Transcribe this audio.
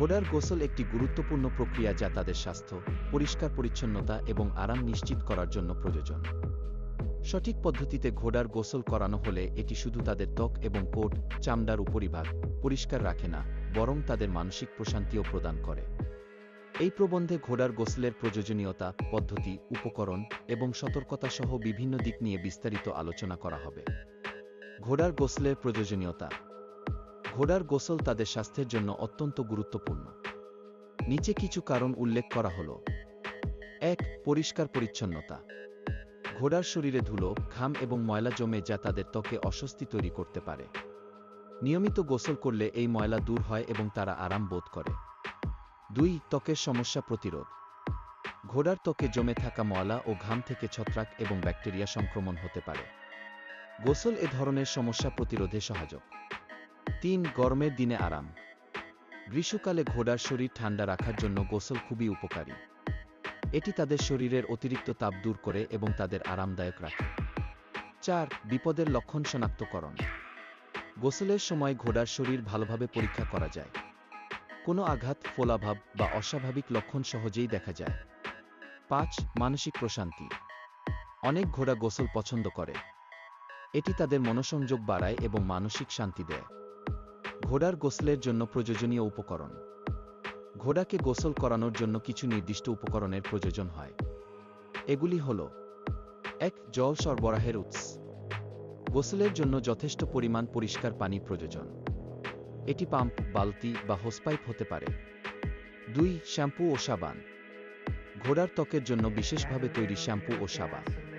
ঘোড়ার গোসল একটি গুরুত্বপূর্ণ প্রক্রিয়া যা তাদের স্বাস্থ্য, পরিষ্কার পরিচ্ছন্নতা এবং আরাম নিশ্চিত করার জন্য প্রয়োজন। সঠিক পদ্ধতিতে ঘোড়ার গোসল করানো হলে এটি শুধু তাদের ত্বক এবং কোট, চামড়ার উপরিভাগ পরিষ্কার রাখে না, বরং তাদের মানসিক প্রশান্তিও প্রদান করে। এই প্রবন্ধে ঘোড়ার গোসলের প্রয়োজনীয়তা, পদ্ধতি, উপকরণ এবং সতর্কতা সহ বিভিন্ন দিক নিয়ে বিস্তারিত আলোচনা করা হবে। ঘোড়ার গোসলের প্রয়োজনীয়তা ঘোড়ার গোসল তাদের স্বাস্থ্যের জন্য অত্যন্ত গুরুত্বপূর্ণ। নিচে কিছু কারণ উল্লেখ করা হল। এক, পরিষ্কার পরিচ্ছন্নতা। ঘোড়ার শরীরে ধুলো, ঘাম এবং ময়লা জমে যা তাদের ত্বকে অস্বস্তি তৈরি করতে পারে। নিয়মিত গোসল করলে এই ময়লা দূর হয় এবং তারা আরাম বোধ করে। দুই, ত্বকের সমস্যা প্রতিরোধ। ঘোড়ার ত্বকে জমে থাকা ময়লা ও ঘাম থেকে ছত্রাক এবং ব্যাকটেরিয়া সংক্রমণ হতে পারে। গোসল এ ধরনের সমস্যা প্রতিরোধে সহায়ক। তিন গরমের দিনে আরাম। গ্রীষ্মকালে ঘোড়ার শরীর ঠান্ডা রাখার জন্য গোসল খুবই উপকারী। এটি তাদের শরীরের অতিরিক্ত তাপ দূর করে এবং তাদের আরামদায়ক রাখে। চার, বিপদের লক্ষণ শনাক্তকরণ। গোসলের সময় ঘোড়ার শরীর ভালোভাবে পরীক্ষা করা যায়। কোনো আঘাত, ফোলাভাব বা অস্বাভাবিক লক্ষণ সহজেই দেখা যায়। পাঁচ, মানসিক প্রশান্তি। অনেক ঘোড়া গোসল পছন্দ করে। এটি তাদের মনোসংযোগ বাড়ায় এবং মানসিক শান্তি দেয়। ঘোড়ার গোসলের জন্য প্রয়োজনীয় উপকরণ। ঘোড়াকে গোসল করানোর জন্য কিছু নির্দিষ্ট উপকরণের প্রয়োজন হয়। এগুলি হল এক, জল সরবরাহের উৎস। গোসলের জন্য যথেষ্ট পরিমাণ পরিষ্কার পানি প্রয়োজন। এটি পাম্প, বালতি বা হোসপাইপ হতে পারে। দুই, শ্যাম্পু ও সাবান। ঘোড়ার ত্বকের জন্য বিশেষভাবে তৈরি শ্যাম্পু ও সাবান।